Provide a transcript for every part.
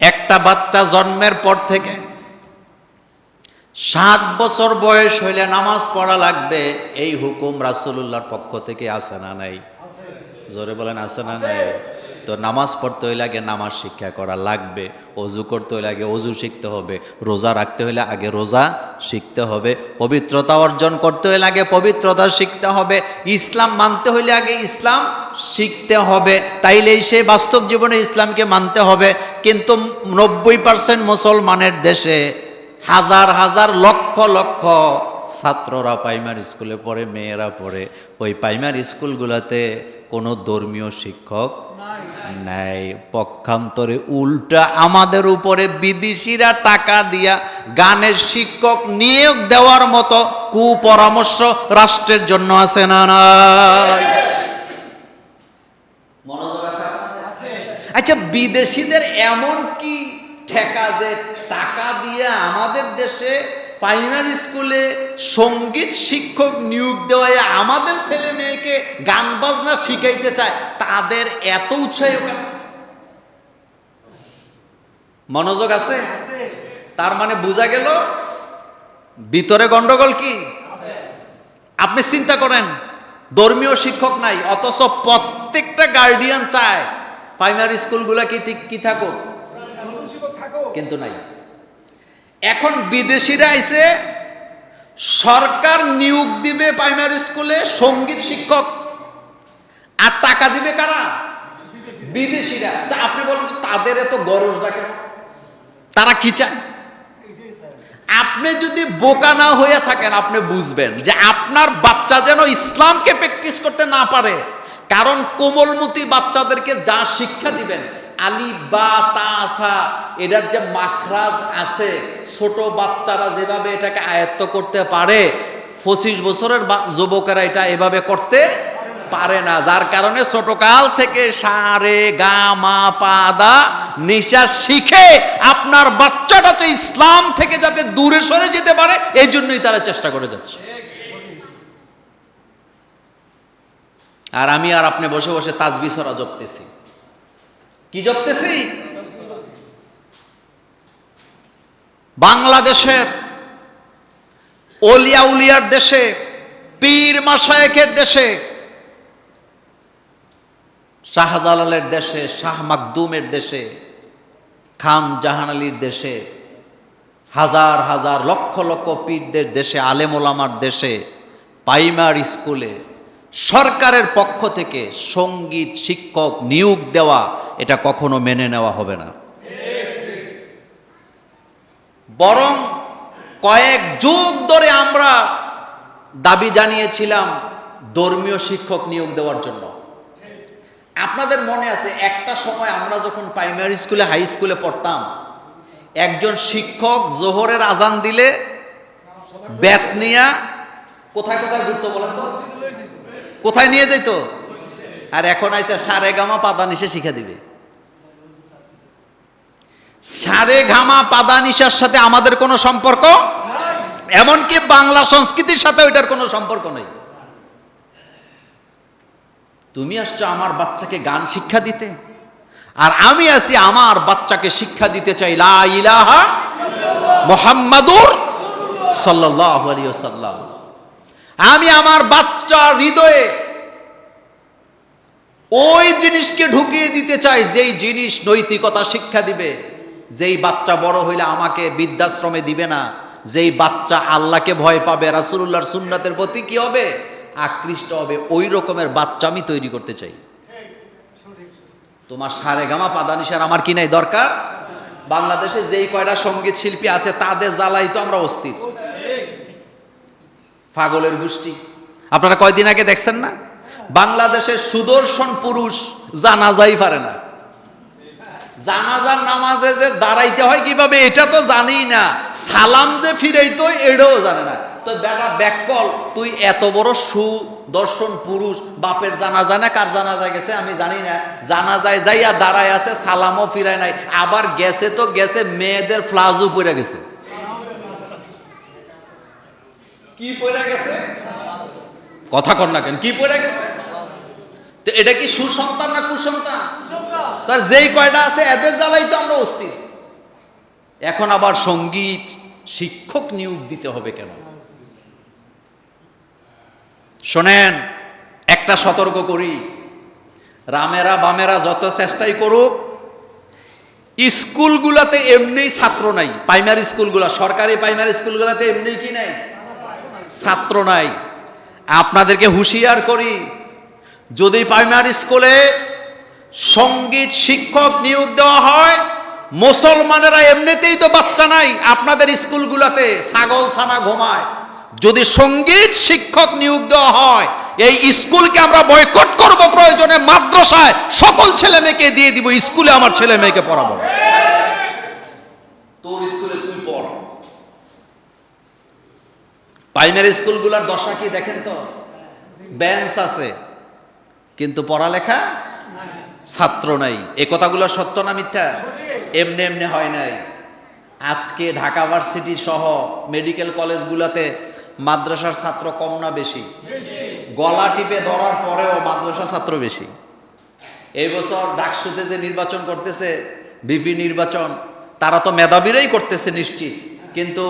একটা বাচ্চা জন্মের পর থেকে সাত বছর বয়স হইলে নামাজ পড়া লাগবে, এই হুকুম রাসূলুল্লাহর পক্ষ থেকে আসে না নাই? জোরে বলেন আসে না নাই? তো নামাজ পড়তে হইলে আগে নামাজ শিক্ষা করা লাগবে, অজু করতে হইলে আগে অজু শিখতে হবে, রোজা রাখতে হইলে আগে রোজা শিখতে হবে, পবিত্রতা অর্জন করতে হইলে আগে পবিত্রতা শিখতে হবে, ইসলাম মানতে হইলে আগে ইসলাম শিখতে হবে, তাইলেই সে বাস্তব জীবনে ইসলামকে মানতে হবে, কিন্তু নব্বই পার্সেন্ট মুসলমানের দেশে হাজার হাজার লক্ষ লক্ষ ছাত্ররা প্রাইমারি স্কুলে পড়ে, মেয়েরা পড়ে, ওই প্রাইমারি স্কুলগুলোতে কোনো ধর্মীয় শিক্ষক নাই পক্ষান্তরে উল্টা আমাদের উপরে বিদেশিরা টাকা দিয়া গানের শিক্ষক নিয়োগ দেওয়ার মতো কুপরামর্শ রাষ্ট্রের জন্য আছে না আপনাদের? আচ্ছা বিদেশিদের এমন কি ঠেকা যে টাকা দিয়ে আমাদের দেশে প্রাইমারি স্কুলে সংগীত শিক্ষক নিয়োগ দেওয়ায় আমাদের ছেলে মেয়েকে গান বাজনা শিখাইতে চায় তাদের এত উৎসাহ কেন? মনোযোগ আছে? তার মানে বোঝা গেল ভিতরে গন্ডগোল কি? আপনি চিন্তা করেন ধর্মীয় শিক্ষক নাই অথচ প্রত্যেকটা গার্ডিয়ান চায় প্রাইমারি স্কুলগুলো কি কি থাকুক। কিন্তু নাই। এখন বিদেশিরা আইছে, সরকার নিয়োগ দিবে প্রাইমারি স্কুলে সংগীত শিক্ষক। আর টাকা দিবে কারা? বিদেশিরা। তা আপনি বলেন তাদের এত গরজ কেন? তারা কি চায়? আপনি যদি বোকা না হয়ে থাকেন, আপনি বুঝবেন যে আপনার বাচ্চা যেন ইসলামকে প্র্যাকটিস করতে না পারে। কারণ কোমলমতি বাচ্চাদেরকে যা শিক্ষা দিবেন আলি বা তাসা এটার যে মাখরাজ আছে, ছোট বাচ্চারা যেভাবে এটাকে আয়ত্ত করতে পারে, পঁচিশ বছরের যুবকেরা এটা এভাবে করতে পারে না। যার কারণে ছোটকাল থেকে সারে, গা, মা পাদা নিশা শিখে আপনার বাচ্চাটা তো ইসলাম থেকে যাতে দূরে সরে যেতে পারে এই জন্যই তারা চেষ্টা করে যাচ্ছে। আর আমি আর আপনি বসে বসে তাজবি সরা জপতেছি। কি জপতেছি? বাংলাদেশের অলিয়া উলিয়ার দেশে, পীর মাসায়েকের দেশে, শাহজালালের দেশে, শাহ মাকদুমের দেশে খাম জাহান আলীর দেশে, হাজার হাজার লক্ষ লক্ষ পীরদের দেশে আলেমোলামার দেশে প্রাইমারি স্কুলে সরকারের পক্ষ থেকে সংগীত শিক্ষক নিয়োগ দেওয়া এটা কখনো মেনে নেওয়া হবে না। বরং কয়েক যুগ ধরে আমরা দাবি জানিয়েছিলাম ধর্মীয় শিক্ষক নিয়োগ দেওয়ার জন্য। আপনাদের মনে আছে একটা সময় আমরা যখন প্রাইমারি স্কুলে হাই স্কুলে পড়তাম, একজন শিক্ষক জোহরের আজান দিলে ব্যাত নিয়া কোথায় কোথায় ঘুরতো বলেন তো? কোথায় নিয়ে যেত আর এখন আইসে সারে গামা পাদা নিশে শিখা দিবে। সারে ঘামা পাদা নিশার সাথে আমাদের কোনো সম্পর্ক? এমনকি বাংলা সংস্কৃতির সাথে ওইটার কোনো সম্পর্ক নেই। তুমি আসছো আমার বাচ্চাকে গান শিক্ষা দিতে, আর আমি আছি আমার বাচ্চাকে শিক্ষা দিতে চাই। লা ইলাহা মোহাম্মদুর সাল্লাল্লাহু আলাইহি ওয়াসাল্লাম আমি আমার বাচ্চার হৃদয়ে ওই জিনিসকে ঢুকিয়ে দিতে চাই, যেই জিনিস নৈতিকতা শিক্ষা দিবে। যেই বাচ্চা বড় হইলে আমাকে বৃদ্ধাশ্রমে দিবে না, যেই বাচ্চা আল্লাহকে ভয় পাবে, রাসূলুল্লাহর সুন্নাতের প্রতি কি হবে? আকৃষ্ট হবে। ওই রকমের বাচ্চা আমি তৈরি করতে চাই। তোমার সারে গামা পাদানিসার আমার কি নাই দরকার? বাংলাদেশে যেই কয়টা সংগীত শিল্পী আছে, তাদের জ্বালাই তো আমরা অস্থির। পাগলের গোষ্ঠী। আপনারা কয়দিন আগে দেখছেন না? বাংলাদেশের সুদর্শন পুরুষ জানাজাই পারে না। জানাজার নামাজে যে দাঁড়াইতে হয় কীভাবে, এটা তো জানেই না। সালাম যে এটাও জানে না। তো বেটা ব্যাককল তুই এত বড় সুদর্শন পুরুষ, বাপের জানাজা না, কার জানাজা গেছে আমি জানি না। জানাজায় যাইয়া দাঁড়ায় আছে, সালামও ফিরায় নাই। আবার গেছে তো গেছে, মেয়েদের ফ্লাজও পড়ে গেছে। কি পড়ে গেছে? কথা কর না কেন, কি পড়ে গেছে? তো এটা কি সুসন্তান না কুসন্তান? তার যেই কয়টা আছে, এদের জ্বালাই তো আমরা অস্থির। এখন আবার সংগীত শিক্ষক নিয়োগ দিতে হবে কেন? শোনেন, একটা সতর্ক করি। রামেরা বামেরা যত চেষ্টাই করুক, স্কুলগুলাতে এমনিই ছাত্র নাই প্রাইমারি স্কুলগুলা, সরকারি প্রাইমারি স্কুলগুলাতে এমনি কি নাই? ছাত্র নাই। আপনাদেরকে হুঁশিয়ার করি, যদি প্রাইমারি স্কুলে সংগীত শিক্ষক নিয়োগ দেওয়া হয়, মুসলমানেরা এমনিতেই তো বাচ্চা নাই, আপনাদের স্কুলগুলোতে ছাগল ছানা ঘুমায়। যদি সংগীত শিক্ষক নিয়োগ দেওয়া হয়, এই স্কুলকে আমরা বয়কট করব প্রয়োজনে মাদ্রাসায়, সকল ছেলে মেয়েকে দিয়ে দিব, স্কুলে আমার ছেলে মেয়েকে পড়াবো তোর স্কুলে তুই পড় প্রাইমারি স্কুলগুলোর দশা কি দেখেন তো? বেঞ্চ আছে, কিন্তু পড়ালেখা ছাত্র নাই। এ কথাগুলো সত্য না মিথ্যা? এমনি এমনি হয় নাই। আজকে ঢাকা ভার্সিটি সহ মেডিকেল কলেজগুলোতে মাদ্রাসার ছাত্র কম না বেশি? গলা টিপে ধরার পরেও মাদ্রাসা ছাত্র বেশি। এই বছর ডাকসুতে যে নির্বাচন করতেছে, বিপি নির্বাচন, তারা তো মেধাবীরাই করতেছে নিশ্চিত। কিন্তু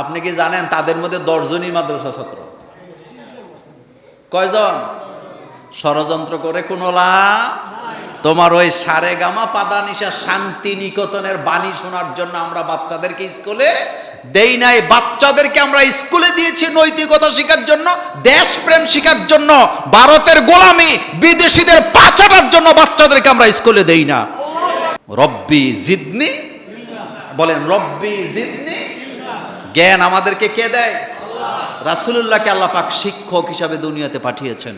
আপনি কি জানেন তাদের মধ্যে দশজনই মাদ্রাসা ছাত্র? কয়জন? ষড়যন্ত্র করে কোনো লাভ? তোমার ওই সারে গামা পাদানিশা শান্তি নিকেতনের বাণী শোনার জন্য আমরা বাচ্চাদেরকে স্কুলে দেই নাই। বাচ্চাদেরকে আমরা স্কুলে দিয়েছি নৈতিকতা শেখার জন্য, দেশপ্রেম শেখার জন্য, ভারতের গোলামি, বিদেশিদের পাচাটার জন্য বাচ্চাদেরকে আমরা স্কুলে দেই না। রব্বি জিদনি, বলেন রব্বি জিদনি জ্ঞান আমাদেরকে কে দেয়? রাসুলুল্লাহকে আল্লাহ পাক শিক্ষক হিসাবে দুনিয়াতে পাঠিয়েছেন।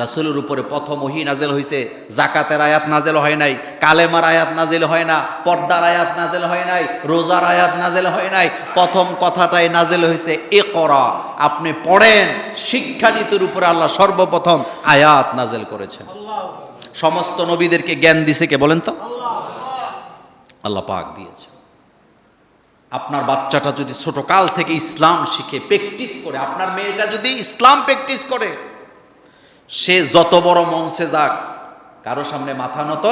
রাসুলের উপরে প্রথম ওহি নাজেল হয়েছে জাকাতের আয়াত নাজেল হয় নাই কালেমার আয়াত নাজেল হয় না পর্দার আয়াত নাজেল হয় নাই রোজার আয়াত নাজেল হয় নাই। প্রথম কথাটাই নাজেল হয়েছে এ করা আপনি পড়েন শিক্ষানীতির উপরে আল্লাহ সর্বপ্রথম আয়াত নাজেল করেছেন। সমস্ত নবীদেরকে জ্ঞান দিছে কে বলেন তো? আল্লাহ পাক দিয়েছে। আপনার বাচ্চাটা যদি ছোট কাল থেকে ইসলাম শিখে প্র্যাকটিস করে, আপনার মেয়েটা যদি ইসলাম প্র্যাকটিস করে, সে যত বড় মঞ্চে যাক, কারও সামনে মাথা নত।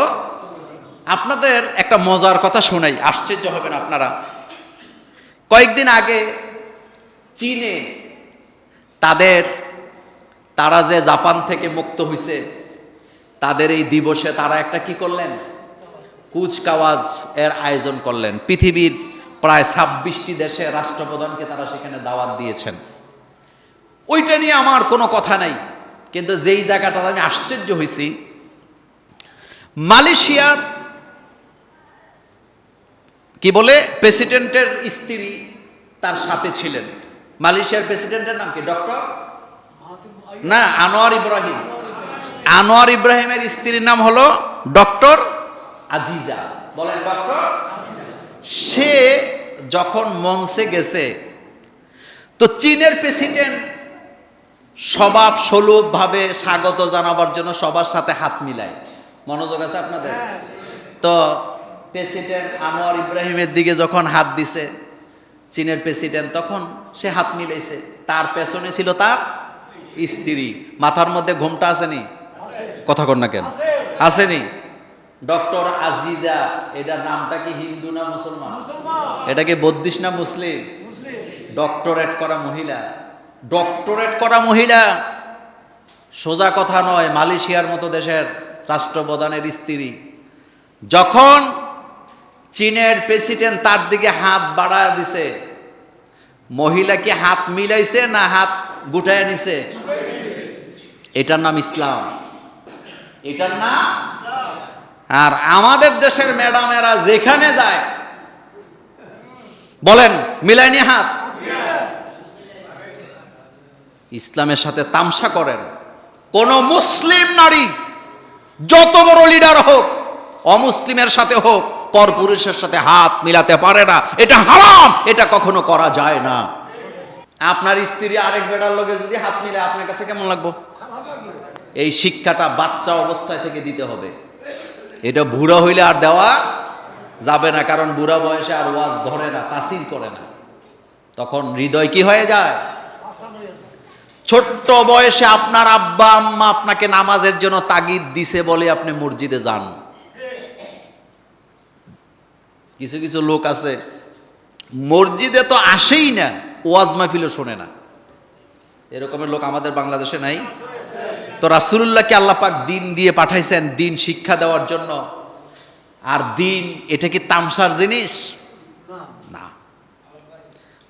আপনাদের একটা মজার কথা শোনাই, আশ্চর্য হবেন আপনারা। কয়েকদিন আগে চীনে তাদের, তারা যে জাপান থেকে মুক্ত হয়েছে তাদের এই দিবসে তারা একটা কি করলেন? কুচকাওয়াজ এর আয়োজন করলেন। পৃথিবীর প্রায় ছাব্বিশটি দেশে রাষ্ট্রপ্রধানকে তারা সেখানে দাওয়াত দিয়েছেন। ওইটা নিয়ে আমার কোনো কথা নাই। কিন্তু যেই জায়গাটা আমি আশ্চর্য হয়েছি মালয়েশিয়ার কি বলে, প্রেসিডেন্টের স্ত্রী তার সাথে ছিলেন। মালয়েশিয়ার প্রেসিডেন্টের নাম কি, ডক্টর? না, আনোয়ার ইব্রাহিম। আনোয়ার ইব্রাহিমের স্ত্রীর নাম হলো ডক্টর আজিজা। বলেন, ডক্টর? সে যখন মঞ্চে গেছে তো চীনের প্রেসিডেন্ট স্বভাব ভাবে স্বাগত জানাবার জন্য সবার সাথে হাত মিলায়। মনোযোগ আছে আপনাদের? তো প্রেসিডেন্ট আনোয়ার ইব্রাহিমের দিকে যখন হাত দিছে চীনের প্রেসিডেন্ট তখন সে হাত মিলাইছে। তার পেছনে ছিল তার স্ত্রী। মাথার মধ্যে ঘুমটা আসেনি? কথা কর না কেন? আসেনি? ডক্টর আজিজা এটার নামটা কি হিন্দু না মুসলমান? এটা কি বদ্দিস না মুসলিম? ডক্টরেট করা মহিলা। ডক্টরেট করা মহিলা সোজা কথা নয় মালয়েশিয়ার মতো দেশের রাষ্ট্রপ্রধানের স্ত্রী। যখন চীনের প্রেসিডেন্ট তার দিকে হাত বাড়ায় দিছে মহিলা কি হাত মিলাইছে না হাত গুটায় নিছে। এটার নাম ইসলাম। এটার নাম আর আমাদের দেশের ম্যাডামেরা যেখানে যায়, বলেন মিলাইনি হাত ইসলামের সাথে তামসা করেন। কোন মুসলিম নারী, যত বড় লিডার হোক, অমুসলিমের সাথে হোক, পরপুরুষের সাথে হাত মিলাতে পারে না। এটা হারাম, এটা কখনো করা যায় না। আপনার স্ত্রী আরেক বেটার লোকে যদি হাত মিলে আপনার কাছে কেমন লাগবো? এই শিক্ষাটা বাচ্চা অবস্থায় থেকে দিতে হবে। এটা বুড়া হইলে আর দেওয়া যাবে না, কারণ বুড়া বয়সে আর ওয়াজ ধরে না, তাসির করে না। তখন হৃদয় কি হয়ে যায়? ছোট্ট বয়সে আপনার আব্বা আম্মা আপনাকে নামাজের জন্য তাগিদ দিছে বলে আপনি মসজিদে যান। কিছু কিছু লোক আছে, মসজিদে তো আসেই না, ওয়াজ মাহফিলও শোনে না। এরকমের লোক আমাদের বাংলাদেশে নাই। তো রাসুল্লাহকে আল্লাহ পাক দিন দিয়ে পাঠাইছেন, দিন শিক্ষা দেওয়ার জন্য। আর দিন, এটা কি তামসার জিনিস? না।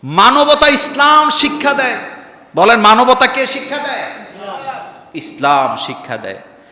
মানবতা ইসলাম শিক্ষা দেয়। বলেন, মানবতা কে শিক্ষা দেয়? ইসলাম শিক্ষা দেয়।